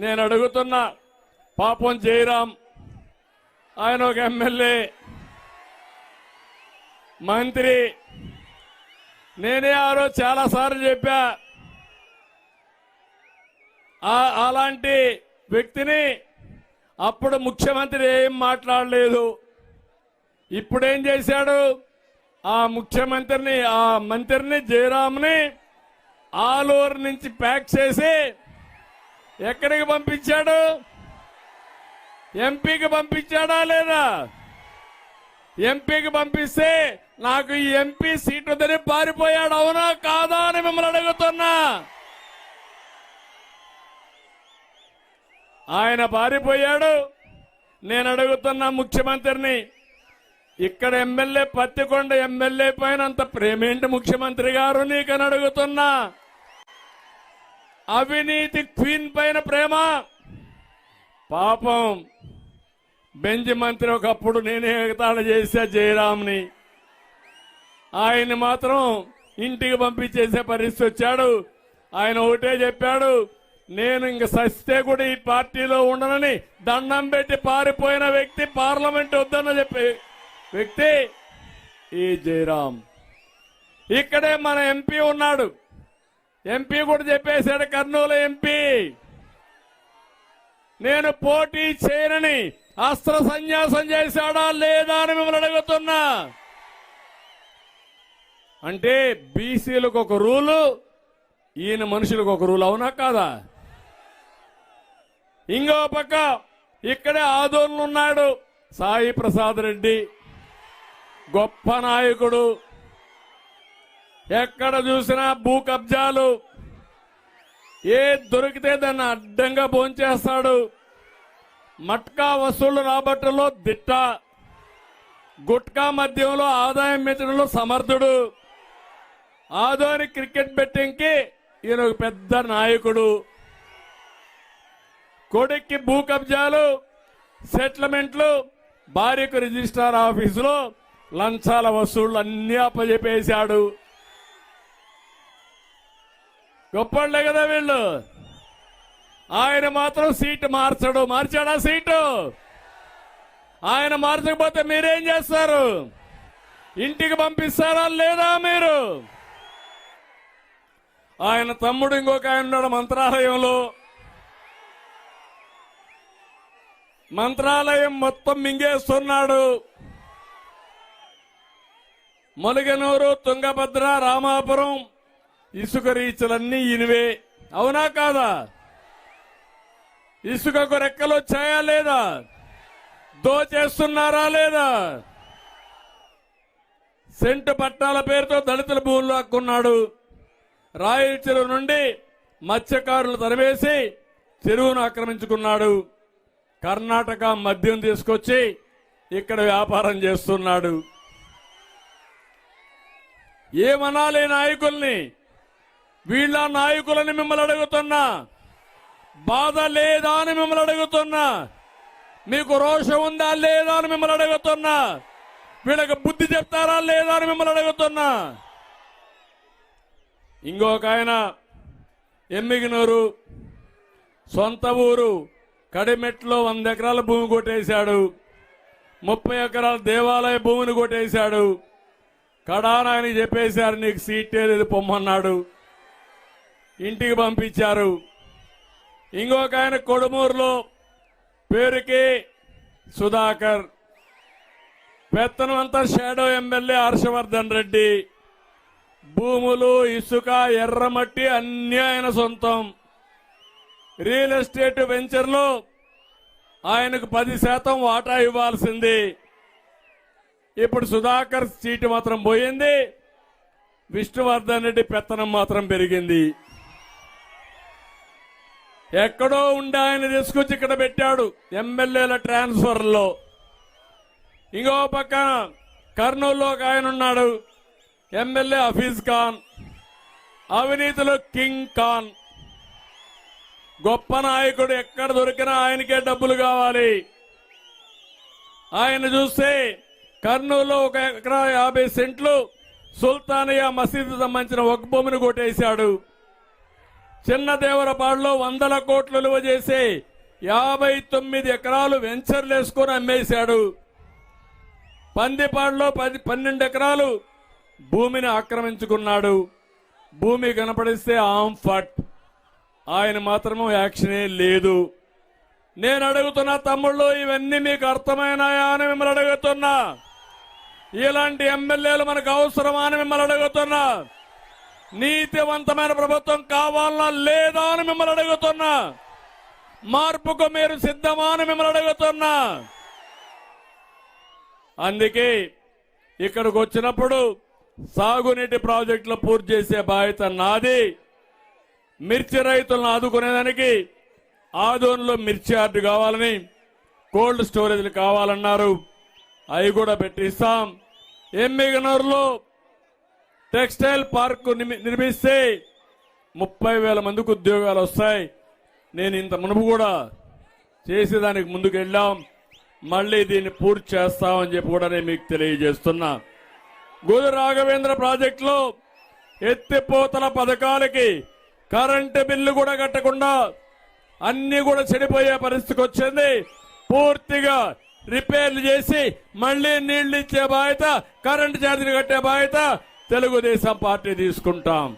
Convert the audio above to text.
నేను అడుగుతున్నా పాపం జయరాం. ఆయన ఒక ఎమ్మెల్యే. మంత్రి. నేనే ఆ రోజు చాలా సార్లు చెప్పా. ఆ- అలాంటి వ్యక్తిని అప్పుడు ముఖ్యమంత్రి ఏం మాట్లాడలేదు. ఇప్పుడేం చేశాడు? ఆ ముఖ్యమంత్రిని ఆ మంత్రిని జయరామ్ని ఆలూరు నుంచి ప్యాక్ చేసి ఎక్కడికి పంపించాడు? ఎంపీకి పంపించాడా లేదా? ఎంపీకి పంపిస్తే నాకు ఈ ఎంపీ సీటు వద్దని పారిపోయాడు అవునా కాదా అని మిమ్మల్ని అడుగుతున్నా. ఆయన పారిపోయాడు. నేను అడుగుతున్నా ముఖ్యమంత్రిని ఇక్కడ ఎమ్మెల్యే పత్తికొండ ఎమ్మెల్యే పైన అంత ప్రేమేంటి ముఖ్యమంత్రి గారు నీకని అడుగుతున్నా. అవినీతి క్వీన్ పైన ప్రేమ. పాపం బెంజ్ మంత్రి ఒకప్పుడు నేనే ఎగతాళ చేశా జయరామ్ని. ఆయన్ని మాత్రం ఇంటికి పంపించేసే పరిస్థితి వచ్చాడు. ఆయన ఒకటే చెప్పాడు నేను ఇంక సస్తే కూడా ఈ పార్టీలో ఉండనని దండం పెట్టి పారిపోయిన వ్యక్తి పార్లమెంట్ వద్దన్న చెప్పే వ్యక్తి ఈ జయరాం ఇక్కడే మన ఎంపీ ఉన్నాడు. ఎంపీ కూడా చెప్పేశాడు కర్నూలు ఎంపీ. నేను పోటీ చేయనని అస్త్ర సన్యాసం చేశాడా లేదా అని మిమ్మల్ని అడుగుతున్నా. అంటే బీసీలకు ఒక రూలు ఈయన మనుషులకు ఒక రూల్ అవునా కాదా? ఇంకో పక్క ఇక్కడే ఆదోళన ఉన్నాడు సాయి ప్రసాద్ రెడ్డి గొప్ప నాయకుడు. ఎక్కడ చూసినా భూ కబ్జాలు. ఏ దొరికితే దాన్ని అడ్డంగా భోంచేస్తాడు. మట్కా వసూళ్ళు రాబట్టలో దిట్ట. గుట్కా మద్యంలో ఆదాయం పెంచడంలో సమర్థుడు. ఆధోని క్రికెట్ బెట్టింగ్కి ఈయన ఒక పెద్ద నాయకుడు. కొడుక్కి భూ కబ్జాలు సెటిల్మెంట్లు భార్యకు రిజిస్ట్రార్ ఆఫీసులో లంచాల వసూళ్ళు అన్నీ అప్పజెప్పేశాడు. గొప్పళ్ళే కదా వీళ్ళు. ఆయన మాత్రం సీటు మార్చడు. మార్చాడా సీటు? ఆయన మార్చకపోతే మీరేం చేస్తారు? ఇంటికి పంపిస్తారా లేదా మీరు? ఆయన తమ్ముడు ఇంకొక ఆయన ఉన్నాడు మంత్రాలయంలో. మంత్రాలయం మొత్తం మింగేస్తున్నాడు. మొలిగనూరు తుంగభద్ర రామాపురం ఇసుక రీచ్లన్నీ ఇనివే. అవునా కాదా? ఇసుకకు రెక్కలు వచ్చాయా లేదా? దోచేస్తున్నారా లేదా? సెంటు పట్టాల పేరుతో దళితుల భూములు హక్కున్నాడు రాయల చెరువు నుండి మత్స్యకారులు తరివేసి చెరువును ఆక్రమించుకున్నాడు. కర్ణాటక మద్యం తీసుకొచ్చి ఇక్కడ వ్యాపారం చేస్తున్నాడు. ఏమనాలి నాయకుల్ని? వీళ్ళ నాయకులని మిమ్మల్ని అడుగుతున్నా. బాధ లేదా అని మిమ్మల్ని అడుగుతున్నా. మీకు రోషం ఉందా లేదా అని మిమ్మల్ని అడుగుతున్నా. వీళ్ళకి బుద్ధి చెప్తారా లేదా అని మిమ్మల్ని అడుగుతున్నా. ఇంకొక ఆయన ఎమ్మిగినూరు సొంత ఊరు కడిమెట్లో వంద ఎకరాల భూమి కొట్టేశాడు. ముప్పై ఎకరాల దేవాలయ భూమిని కొట్టేశాడు. కడాన ఆయన చెప్పేశారు నీకు సీట్ లేదు పొమ్మన్నాడు. ఇంటికి పంపించారు. ఇంకొక ఆయన కొడుమూరులో పేరుకి సుధాకర్. పెత్తనం అంతా షాడో ఎమ్మెల్యే హర్షవర్ధన్ రెడ్డి. భూములు ఇసుక ఎర్రమట్టి అన్ని ఆయన సొంతం. రియల్ ఎస్టేట్ వెంచర్లో ఆయనకు పది శాతం వాటా ఇవ్వాల్సింది. ఇప్పుడు సుధాకర్ సీటు మాత్రం పోయింది. విష్ణువర్ధన్ రెడ్డి పెత్తనం మాత్రం పెరిగింది. ఎక్కడో ఉండి ఆయన తీసుకొచ్చి ఇక్కడ పెట్టాడు ఎమ్మెల్యేల ట్రాన్స్ఫర్లో ఇంకో పక్కన కర్నూలులో ఒక ఆయన ఉన్నాడు ఎమ్మెల్యే హఫీజ్ ఖాన్ అవినీతిలో కింగ్ ఖాన్. గొప్ప నాయకుడు ఎక్కడ దొరికినా ఆయనకే డబ్బులు కావాలి. ఆయన చూస్తే కర్నూలులో ఒక ఎకరా యాభై సెంట్లు సుల్తానియా మసీదు సంబంధించిన ఒక భూమిని కొట్టేశాడు. చిన్నదేవరపాడులో వందల కోట్లు విలువ చేసి యాభై తొమ్మిది ఎకరాలు వెంచర్లు వేసుకొని అమ్మేశాడు. పందిపాడులో పది పన్నెండు ఎకరాలు భూమిని ఆక్రమించుకున్నాడు. భూమి కనపడిస్తే ఆమ్ ఫట్ ఆయన మాత్రము యాక్షనే లేదు. నేను అడుగుతున్న తమ్ముళ్ళు ఇవన్నీ మీకు అర్థమైనాయా అని మిమ్మల్ని అడుగుతున్నా. ఇలాంటి ఎమ్మెల్యేలు మనకు అవసరమా అని మిమ్మల్ని అడుగుతున్నా. నీతివంతమైన ప్రభుత్వం కావాలా లేదా అని మిమ్మల్ని అడుగుతున్నా. మార్పుకు మీరు సిద్ధమా అని మిమ్మల్ని అడుగుతున్నా. అందుకే ఇక్కడికి వచ్చినప్పుడు సాగునీటి ప్రాజెక్టులు పూర్తి చేసే బాధ్యత నాది. మిర్చి రైతులను ఆదుకునేదానికి ఆదోన్లో మిర్చి యార్డు కావాలని కోల్డ్ స్టోరేజ్లు కావాలన్నారు. అవి కూడా పెట్టిస్తాం. ఎమ్మిగనూరులో టెక్స్టైల్ పార్క్ నిమి- నిర్మిస్తే ముప్పై వేల మందికి ఉద్యోగాలు వస్తాయి. నేను ఇంత మునుపు కూడా చేసేదానికి ముందుకు వెళ్ళాం. మళ్ళీ దీన్ని పూర్తి చేస్తామని చెప్పి కూడా నేను మీకు తెలియజేస్తున్నా. గురు రాఘవేంద్ర ప్రాజెక్టులో ఎత్తిపోతల పథకాలకి కరెంటు బిల్లు కూడా కట్టకుండా అన్ని కూడా చెడిపోయే పరిస్థితికి వచ్చింది. పూర్తిగా రిపేర్లు చేసి మళ్ళీ నీళ్ళు ఇచ్చే బాధ్యత కరెంటు ఛార్జీలు కట్టే బాధ్యత తెలుగుదేశం పార్టీ తీసుకుంటాం.